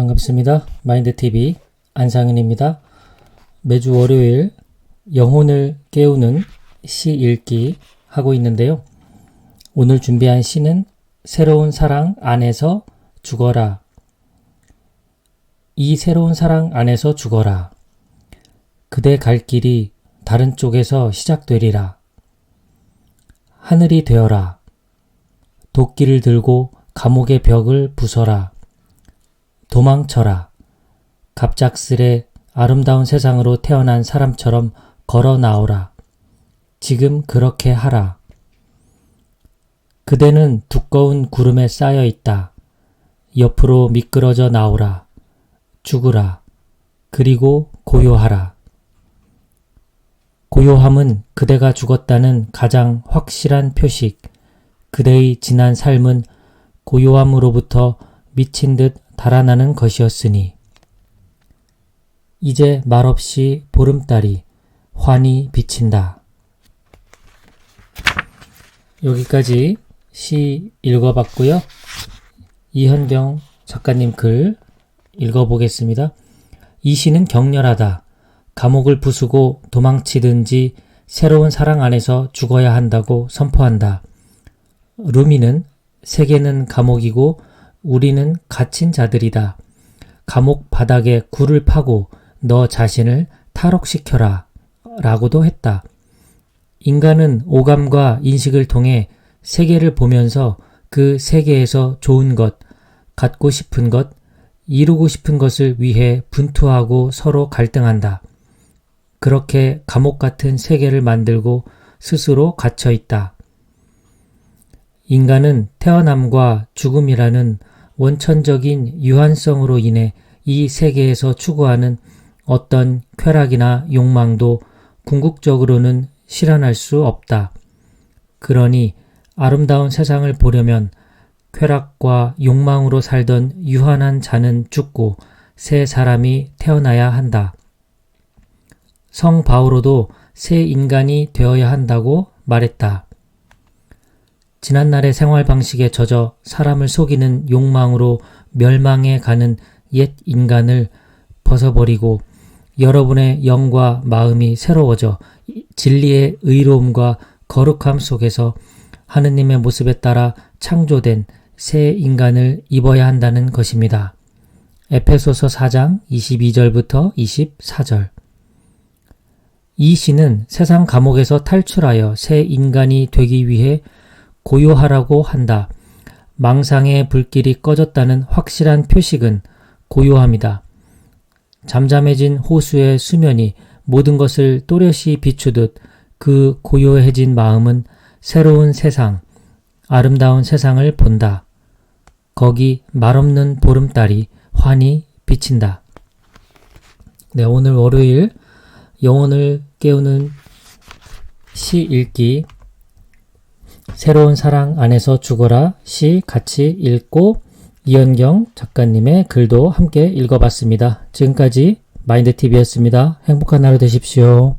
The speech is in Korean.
반갑습니다. 마인드TV 안상은입니다. 매주 월요일 영혼을 깨우는 시 읽기 하고 있는데요. 오늘 준비한 시는 새로운 사랑 안에서 죽어라. 이 새로운 사랑 안에서 죽어라. 그대 갈 길이 다른 쪽에서 시작되리라. 하늘이 되어라. 도끼를 들고 감옥의 벽을 부숴라. 도망쳐라. 갑작스레 아름다운 세상으로 태어난 사람처럼 걸어 나오라. 지금 그렇게 하라. 그대는 두꺼운 구름에 쌓여 있다. 옆으로 미끄러져 나오라. 죽으라. 그리고 고요하라. 고요함은 그대가 죽었다는 가장 확실한 표식. 그대의 지난 삶은 고요함으로부터 미친 듯 달아나는 것이었으니. 이제 말없이 보름달이 환히 비친다. 여기까지 시 읽어봤고요. 이현경 작가님 글 읽어보겠습니다. 이 시는 격렬하다. 감옥을 부수고 도망치든지 새로운 사랑 안에서 죽어야 한다고 선포한다. 루미는 세계는 감옥이고 우리는 갇힌 자들이다. 감옥 바닥에 굴을 파고 너 자신을 탈옥시켜라. 라고도 했다. 인간은 오감과 인식을 통해 세계를 보면서 그 세계에서 좋은 것, 갖고 싶은 것, 이루고 싶은 것을 위해 분투하고 서로 갈등한다. 그렇게 감옥 같은 세계를 만들고 스스로 갇혀 있다. 인간은 태어남과 죽음이라는 원천적인 유한성으로 인해 이 세계에서 추구하는 어떤 쾌락이나 욕망도 궁극적으로는 실현할 수 없다. 그러니 아름다운 세상을 보려면 쾌락과 욕망으로 살던 유한한 자는 죽고 새 사람이 태어나야 한다. 성 바오로도 새 인간이 되어야 한다고 말했다. 지난날의 생활 방식에 젖어 사람을 속이는 욕망으로 멸망해 가는 옛 인간을 벗어버리고 여러분의 영과 마음이 새로워져 진리의 의로움과 거룩함 속에서 하느님의 모습에 따라 창조된 새 인간을 입어야 한다는 것입니다. 에페소서 4장 22절부터 24절 이 시는 세상 감옥에서 탈출하여 새 인간이 되기 위해 고요하라고 한다. 망상의 불길이 꺼졌다는 확실한 표식은 고요함이다. 잠잠해진 호수의 수면이 모든 것을 또렷이 비추듯 그 고요해진 마음은 새로운 세상, 아름다운 세상을 본다. 거기 말없는 보름달이 환히 비친다. 네, 오늘 월요일 영혼을 깨우는 시 읽기 새로운 사랑 안에서 죽어라 시 같이 읽고 이현경 작가님의 글도 함께 읽어봤습니다. 지금까지 마인드TV였습니다. 행복한 하루 되십시오.